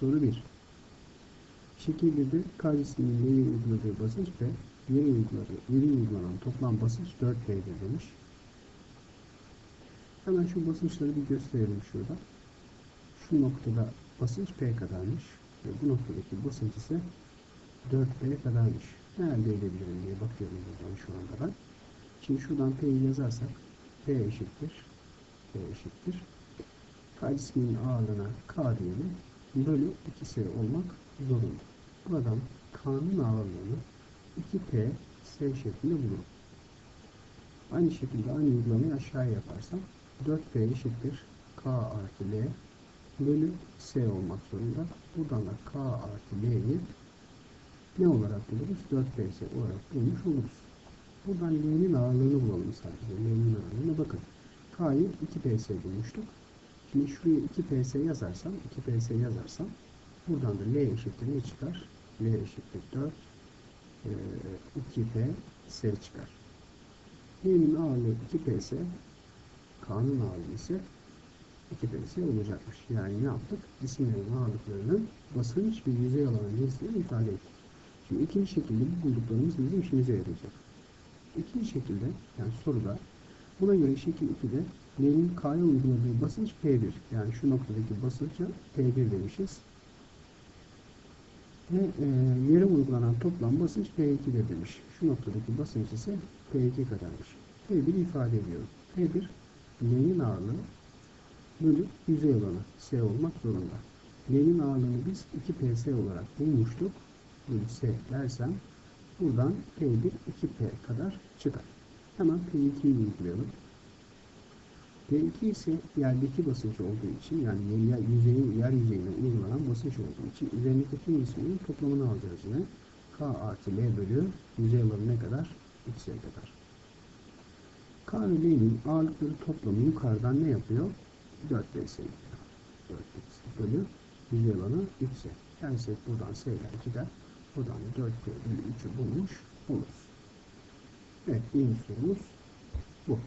Soru 1. Şekil 1'de K cisminin yere uyguladığı basınç P, yere uyguladığı, yere uygulanan toplam basınç 4P'dir demiş. Hemen şu basınçları bir gösterelim şurada. Şu noktada basınç P kadarmış ve bu noktadaki basınç ise 4P kadarmış. Ne elde edebilirim diye bakıyorum buradan şu anda ben. Şimdi şuradan P'yi yazarsak P eşittir. P eşittir. K cisminin ağırlığına K diyelim. Bölü 2S olmak zorunda. Buradan K'nın ağırlığını 2P S şeklinde bulurum. Aynı şekilde aynı uygulamayı aşağıya yaparsam 4P eşittir K artı L bölü S olmak zorunda. Buradan da K artı L'yi ne olarak buluruz? 4PS olarak bulmuş oluruz. Buradan L'nin ağırlığını bulalım sadece. L'nin ağırlığına bakın. K'yı 2PS bulmuştuk. Şimdi şuraya 2PS yazarsam, 2PS yazarsam buradan da L eşittir ne çıkar? L eşittir 4 e, 2P S çıkar. L'nin ağırlığı 2PS K'nın ağırlığı ise 2PS olacakmış. Yani ne yaptık? Cisimlerin ağırlıklarının basınç ve yüzey alanı cinsini ifade ettik. Şimdi ikinci şekilde bu bulduklarımız bizim işimize yarayacak. İkinci şekilde yani soruda buna göre şekil 2'de L'nin K'ya uyguladığı basınç P1. Yani şu noktadaki basınca P1 demişiz. Ve e, yere uygulanan toplam basınç P2'dir demiş. Şu noktadaki basınç ise P2 kadarmış. P1 ifade ediyorum. P1 L'nin ağırlığı bölü yüzey alanı S olmak zorunda. L'nin ağırlığını biz 2PS olarak bulmuştuk. Bölü S dersem buradan P1 2P kadar çıkar. Hemen P2'yi uygulayalım. P2 ise yerdeki basınç olduğu için yani yer, yüzeyin, yer yüzeyine uygulanan basınç olduğu için üzerindeki tüm cisminin toplamını alacağız yine. K artı L bölü yüzey alanı ne kadar? X'e kadar. K ve L'nin ağırlıkları toplamı yukarıdan ne yapıyor? 4 ps yapıyor. 4 ps bölü yüzey alanı X'e. Yani buradan S'ler gider. Buradan 4 p bölü 3'ü bulmuş oluruz. Evet birinci sorumuz bu.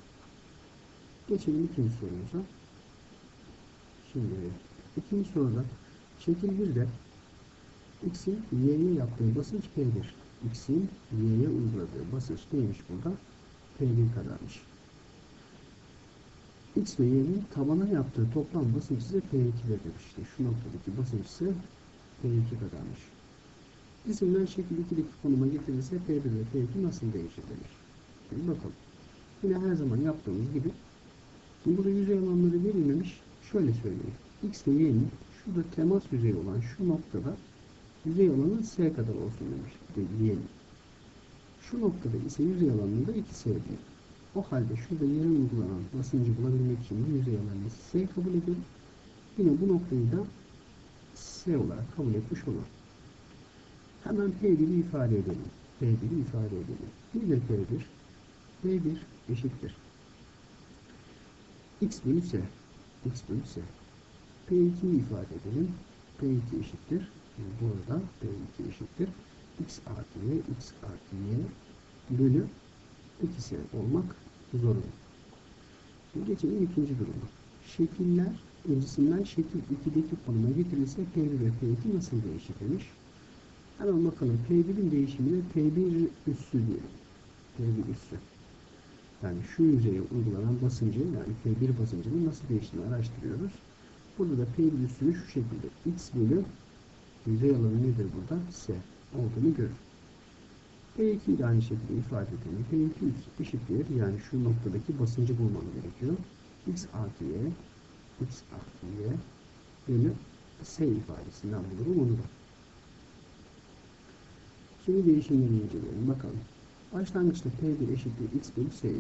Geçelim ikinci sorumuza. Şimdi ikinci soruda şekil 1'de x'in y'ye yaptığı basınç P1. x'in y'ye uyguladığı basınç neymiş burada? P1 kadarmış. x ve y'nin tabana yaptığı toplam basınç ise P2'dir demişti. Şu noktadaki basınç ise P2 kadarmış. Cisimler şekil 2'deki konuma getirilse P1 ve P2 nasıl değişir demiş. Şimdi bakalım. Yine her zaman yaptığımız gibi burada yüzey alanları verilmemiş. Şöyle söyleyeyim. X ve Y'nin şurada temas yüzeyi olan şu noktada yüzey alanı S kadar olsun demiş. De Y'nin. Şu noktada ise yüzey alanını da 2S diyor. O halde şurada yere uygulanan basıncı bulabilmek için yüzey alanını S kabul edelim. Yine bu noktayı da S olarak kabul etmiş olur. Hemen P1'i ifade edelim. P1'i ifade edelim. Nedir P1? P1 eşittir x bölü x bölü s p2'yi ifade edelim p2 eşittir yani burada p2 eşittir x artı y x artı y bölü 2s olmak zorunda. Geçelim ikinci duruma. Şekiller öncesinden şekil 2'deki konuma getirilse P1 ve P2 nasıl değişir demiş. Hemen bakalım P1'in değişimine P1 üssü diyelim. P1 üssü. Yani şu yüzeye uygulanan basıncı yani P1 basıncının nasıl değiştiğini araştırıyoruz. Burada da P1 üstünü şu şekilde X bölü yüzey alanı nedir burada? S olduğunu görür. P2'yi de aynı şekilde ifade edelim. P2 eşittir yani şu noktadaki basıncı bulmam gerekiyor. X artı Y X artı Y bölü S ifadesinden bulurum onu da. Şimdi değişimleri inceleyelim. Bakalım. Başlangıçta P1 eşittir x bölü s.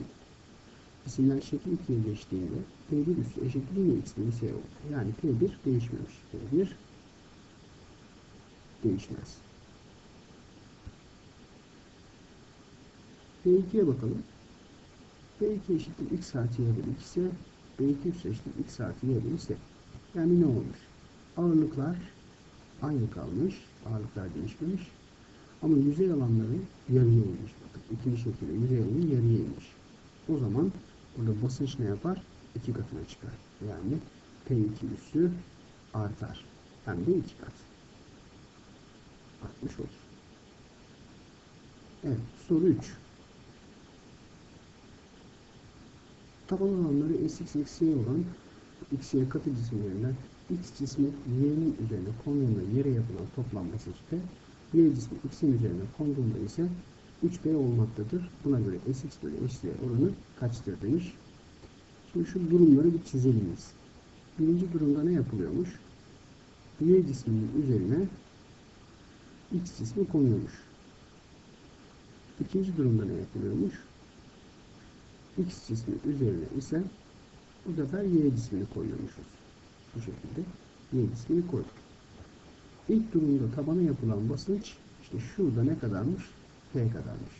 İsimler şekil 2'ye geçtiğinde P1 üstü eşittir yine x bölü s oldu. Yani P1 değişmemiş. P1 değişmez. P2'ye bakalım. P2 eşittir x artı y bölü 2 ise P2 üstü eşittir x artı y bölü s. Yani ne olmuş? Ağırlıklar aynı kalmış. Ağırlıklar değişmemiş. Ama yüzey alanları yarıya inmiş. Bakın ikinci şekilde yüzey alanı yarıya inmiş. O zaman burada basınç ne yapar? İki katına çıkar. Yani P2 üssü artar. hem de 2 kat. 60 olur. Evet, soru 3. Taban oranları sx eksi y olan x, y katı cisimlerinden x cismi y'nin üzerine konduğunda yere yapılan toplam basınç Cismi x'in üzerine konduğunda ise 3P olmaktadır. Buna göre Sx bölü Sy oranı kaçtır demiş. Şimdi şu durumları bir çizelim biz. Birinci durumda ne yapılıyormuş? Y cisminin üzerine X cismi konuyormuş. İkinci durumda ne yapılıyormuş? X cismi üzerine ise bu sefer Y cismini koyuyormuşuz. Bu şekilde Y cismini koyduk. İlk durumda tabana yapılan basınç işte şurada ne kadarmış? P kadarmış.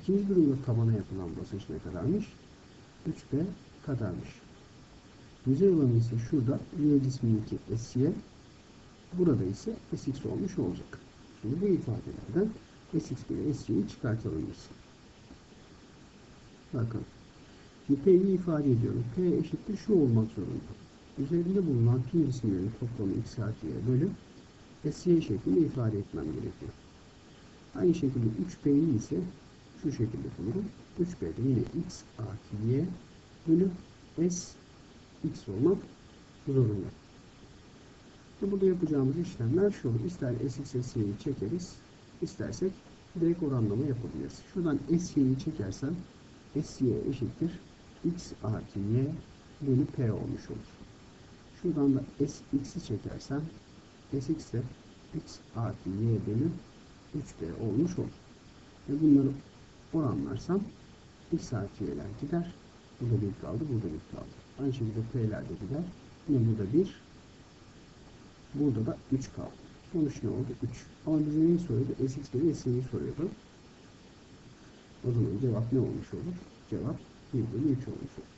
İkinci durumda tabana yapılan basınç ne kadarmış? 3P kadarmış. Yüzey alanı ise şurada Y cismindeki SY burada ise Sx olmuş olacak. Şimdi bu ifadelerden Sx ile Sy'yi çıkartalım biz. Bakın. P'yi ifade ediyorum. P eşittir şu olmak zorunda. Üzerinde bulunan tüm cisimlerin toplamı x artı y bölü SY şeklinde ifade etmem gerekiyor. Aynı şekilde 3P'yi ise şu şekilde bulurum. 3P'de yine x artı y bölü s x olmak zorunda. Ve burada yapacağımız işlemler şu. İster sx sy'yi çekeriz. istersek direkt oranlama yapabiliriz. Şuradan sy'yi çekersem sy eşittir x artı y bölü p olmuş olur. Şuradan da sx'i çekersem sx de x artı y bölü 3b olmuş olur. Ve bunları oranlarsam x artı y'ler gider. Burada 1 kaldı, burada 1 kaldı. Aynı şekilde p'ler de gider. Yine burada 1, burada da 3 kaldı. Sonuç ne oldu? 3. Ama bize neyi soruyordu? Sx ve S'yi soruyordu. O zaman cevap ne olmuş olur? Cevap 1 bölü 3 olmuş olur.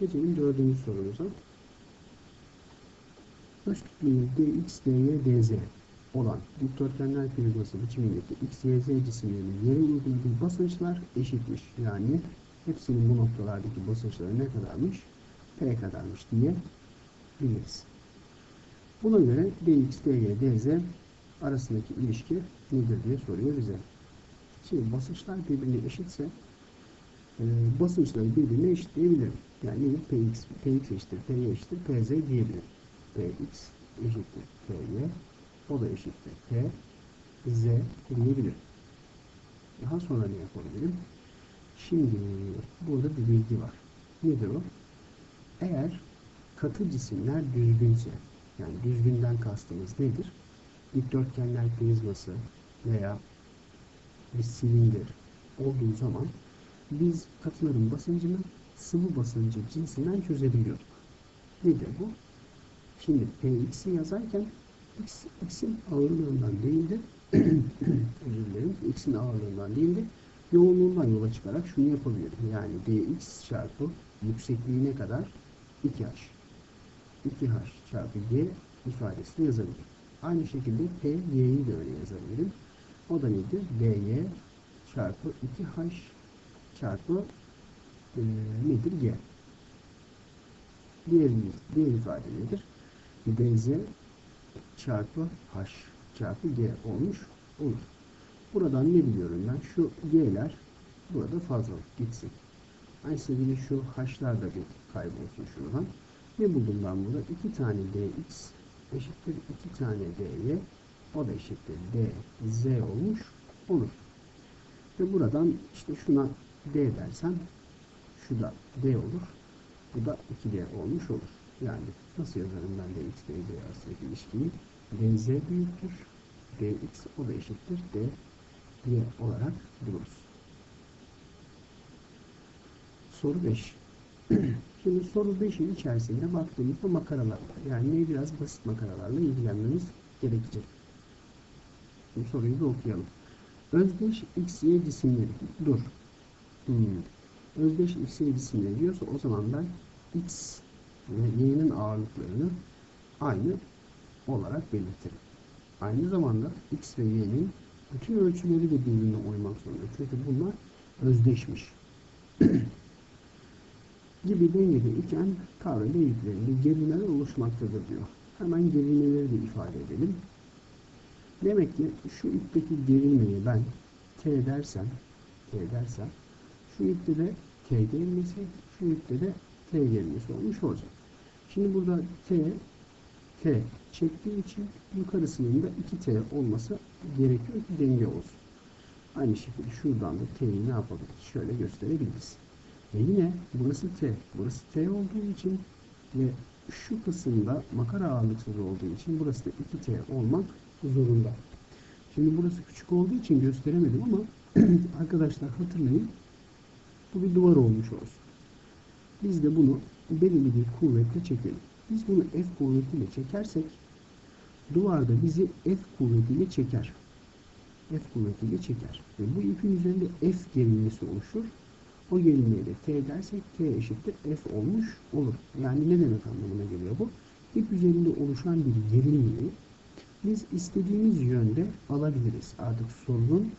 Geçelim dördüncü sorumuza. Baş kütlemiz dx, dy, dz olan dikdörtgenler prizması biçimindeki x, y, z cisimlerinin yere uyguladığı basınçlar eşitmiş. Yani hepsinin bu noktalardaki basınçları ne kadarmış? P kadarmış diye biliriz. Buna göre dx, dy, dz arasındaki ilişki nedir diye soruyor bize. Şimdi basınçlar birbirine eşitse e, basınçları birbirine eşitleyebilirim. Yani? Px, Px eşittir, Py eşittir, Pz diyebilirim. Px eşittir, Py o da eşittir. P, Z diyebilirim. Daha sonra ne yapabilirim? Şimdi burada bir bilgi var. Nedir o? Eğer katı cisimler düzgünse, yani düzgünden kastımız nedir? Dikdörtgenler prizması veya bir silindir olduğu zaman biz katıların basıncını sıvı basıncı cinsinden çözebiliyorduk. Nedir bu? Şimdi Px'i yazarken X, X'in ağırlığından değil de özür dilerim, X'in ağırlığından değil de yoğunluğundan yola çıkarak şunu yapabilirim. Yani dx çarpı yüksekliğine kadar 2h. 2h çarpı y ifadesini yazabilirim. Aynı şekilde p, y'yi de öyle yazabilirim. O da nedir? dy çarpı 2h çarpı e, nedir? y. Diğer, diğer ifade nedir? Dz çarpı h çarpı g olmuş olur. Buradan ne biliyorum ben? Şu g'ler burada fazlalık gitsin. Aynı şekilde şu h'lar da bir kaybolsun şuradan. Ne buldum ben burada? 2 tane dx eşittir 2 tane dy o da eşittir dz olmuş olur. Ve buradan işte şuna d dersem şu da d olur. Bu da 2d olmuş olur. Yani nasıl yazarım ben de x, dy arasındaki ilişkiyi? dz büyüktür. dx o da eşittir. d y olarak buluruz. Soru 5. Şimdi soru 5'in içerisinde baktığımızda makaralar var. Yani biraz basit makaralarla ilgilenmemiz gerekecek. Şimdi soruyu da okuyalım. Özdeş x, y cisimleri. Dur. Hmm. Özdeş x, y cisimleri diyorsa o zaman ben x ve y'nin ağırlıklarını aynı olarak belirtirim. Aynı zamanda x ve y'nin bütün ölçüleri de birbirine uymak zorunda. Çünkü bunlar özdeşmiş. gibi dengede iken kavrede yüklerinde gerilmeler oluşmaktadır diyor. Hemen gerilmeleri de ifade edelim. Demek ki şu ipteki gerilmeyi ben T dersem, T dersem, şu ipte de T gerilmesi, şu ipte de T gerilmesi olmuş olacak. Şimdi burada T, T çektiği için yukarısının da 2T olması gerekiyor ki denge olsun. Aynı şekilde şuradan da T'yi ne yapabiliriz? Şöyle gösterebiliriz. Ve yine burası T. Burası T olduğu için ve şu kısımda makara ağırlıksız olduğu için burası da 2T olmak zorunda. Şimdi burası küçük olduğu için gösteremedim ama arkadaşlar hatırlayın bu bir duvar olmuş olsun. Biz de bunu belirli bir kuvvetle çekelim. Biz bunu F kuvvetiyle çekersek duvarda bizi F kuvvetiyle çeker. F kuvvetiyle çeker. Ve bu ipin üzerinde F gerilmesi oluşur. O gerilmeye de T dersek T eşittir F olmuş olur. Yani ne demek anlamına geliyor bu? İp üzerinde oluşan bir gerilmeyi biz istediğimiz yönde alabiliriz. Artık sorunun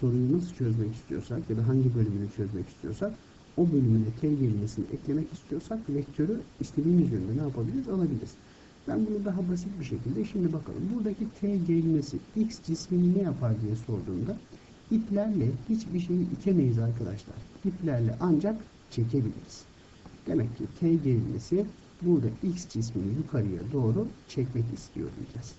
soruyu nasıl çözmek istiyorsak ya da hangi bölümünü çözmek istiyorsak o bölümüne T gerilmesini eklemek istiyorsak vektörü istediğimiz yönde ne yapabiliriz? Alabiliriz. Ben bunu daha basit bir şekilde şimdi bakalım. Buradaki T gerilmesi X cismini ne yapar diye sorduğumda iplerle hiçbir şeyi itemeyiz arkadaşlar. İplerle ancak çekebiliriz. Demek ki T gerilmesi burada X cismini yukarıya doğru çekmek istiyor diyeceğiz.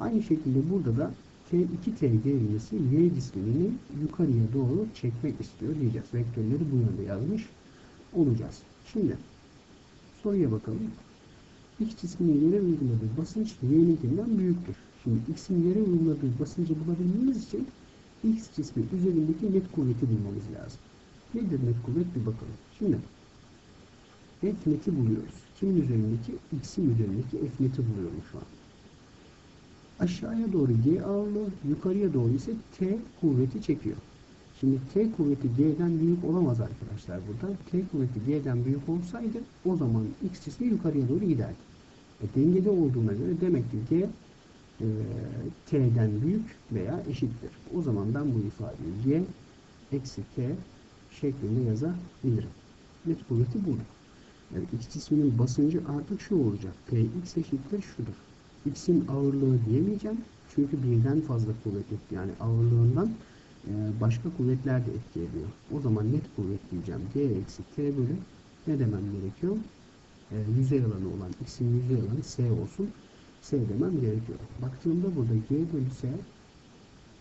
Aynı şekilde burada da T2T gerilmesi Y cismini yukarıya doğru çekmek istiyor diyeceğiz. Vektörleri bu yönde yazmış olacağız. Şimdi soruya bakalım. X cisminin yere uyguladığı basınç Y'ninkinden büyüktür. Şimdi X'in yere uyguladığı basıncı bulabilmemiz için X cismi üzerindeki net kuvveti bulmamız lazım. Nedir net kuvvet bir bakalım. Şimdi F neti buluyoruz. Kimin üzerindeki? X'in üzerindeki F neti buluyorum şu an. Aşağıya doğru G ağırlığı, yukarıya doğru ise T kuvveti çekiyor. Şimdi T kuvveti G'den büyük olamaz arkadaşlar burada. T kuvveti G'den büyük olsaydı o zaman X cismi yukarıya doğru giderdi. E, dengede olduğuna göre demek ki G e, T'den büyük veya eşittir. O zaman ben bu ifadeyi G eksi T şeklinde yazabilirim. Net kuvveti budur. Yani X cisminin basıncı artık şu olacak. Px eşittir şudur. X'in ağırlığı diyemeyeceğim. Çünkü birden fazla kuvvet etti. Yani ağırlığından e, başka kuvvetler de etki ediyor. O zaman net kuvvet diyeceğim. G eksi T bölü ne demem gerekiyor? E, yüzey alanı olan X'in yüzey alanı S olsun. S demem gerekiyor. Baktığımda burada G bölü S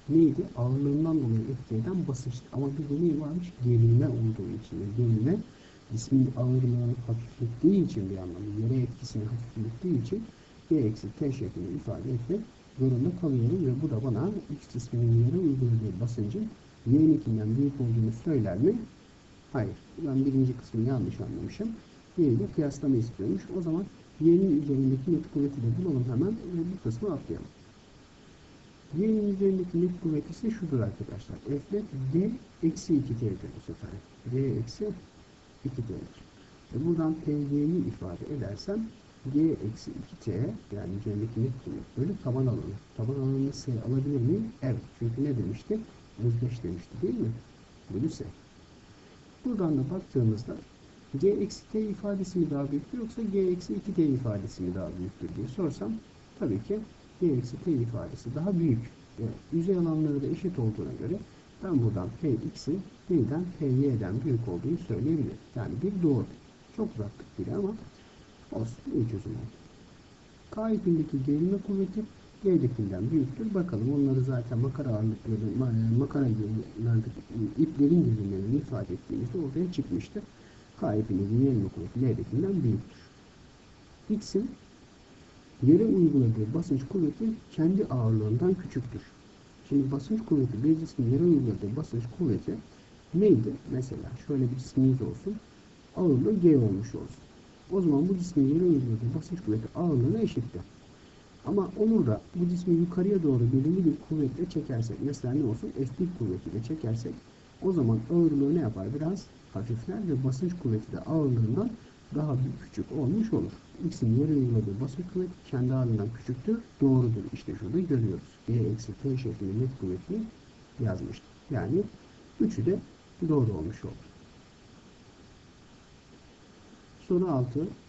neydi? Ağırlığından dolayı etki eden basınç. Ama bir de ne varmış? Gerilme olduğu için. Gerilme cismin ağırlığını hafiflettiği için bir anlamda yere etkisini hafiflettiği için G eksi T şeklinde ifade etmek zorunda kalıyorum ve bu da bana X cisminin yere uyguladığı basıncın Y'ninkinden büyük olduğunu söyler mi? Hayır. Ben birinci kısmını yanlış anlamışım. Y ile kıyaslama istiyormuş. O zaman Y'nin üzerindeki net kuvveti de bulalım hemen ve bu kısmı atlayalım. Y'nin üzerindeki net kuvvet ise şudur arkadaşlar. F G eksi 2T'dir bu sefer. G eksi 2T'dir. E buradan PG'yi ifade edersem G eksi 2T yani üzerindeki net kuvvet bölü taban alanı. Taban alanını S alabilir miyim? Evet. Çünkü ne demişti? Özdeş demişti değil mi? Bölü S. Buradan da baktığımızda G eksi T ifadesi mi daha büyüktür yoksa G eksi 2T ifadesi mi daha büyüktür diye sorsam tabii ki G eksi T ifadesi daha büyük. Evet, yüzey alanları da eşit olduğuna göre ben buradan Px'in birden Py'den büyük olduğunu söyleyebilirim. Yani bir doğru. Çok uzattık bile ama olsun. oldu. K ipindeki gerilme kuvveti G'dekinden büyüktür. Bakalım onları zaten makara ağırlıkları, ma- makara gerilerdeki iplerin gerilmelerini ifade ettiğimizde ortaya çıkmıştır. K ipindeki gerilme kuvveti L'dekinden büyüktür. X'in yere uyguladığı basınç kuvveti kendi ağırlığından küçüktür. Şimdi basınç kuvveti bir cismin yere uyguladığı basınç kuvveti neydi? Mesela şöyle bir cismimiz olsun. Ağırlığı G olmuş olsun. O zaman bu cismin yere uyguladığı basınç kuvveti ağırlığına eşittir. Ama olur da bu cismi yukarıya doğru belirli bir kuvvetle çekersek, mesela ne olsun? F1 kuvvetiyle çekersek o zaman ağırlığı ne yapar? Biraz hafifler ve basınç kuvveti de ağırlığından daha bir küçük olmuş olur. X'in yere uyguladığı basınç kuvveti kendi ağırlığından küçüktür. Doğrudur. İşte şurada görüyoruz. E eksi T şeklinde net kuvvetini yazmıştır. Yani üçü de doğru olmuş olur. Soru 6.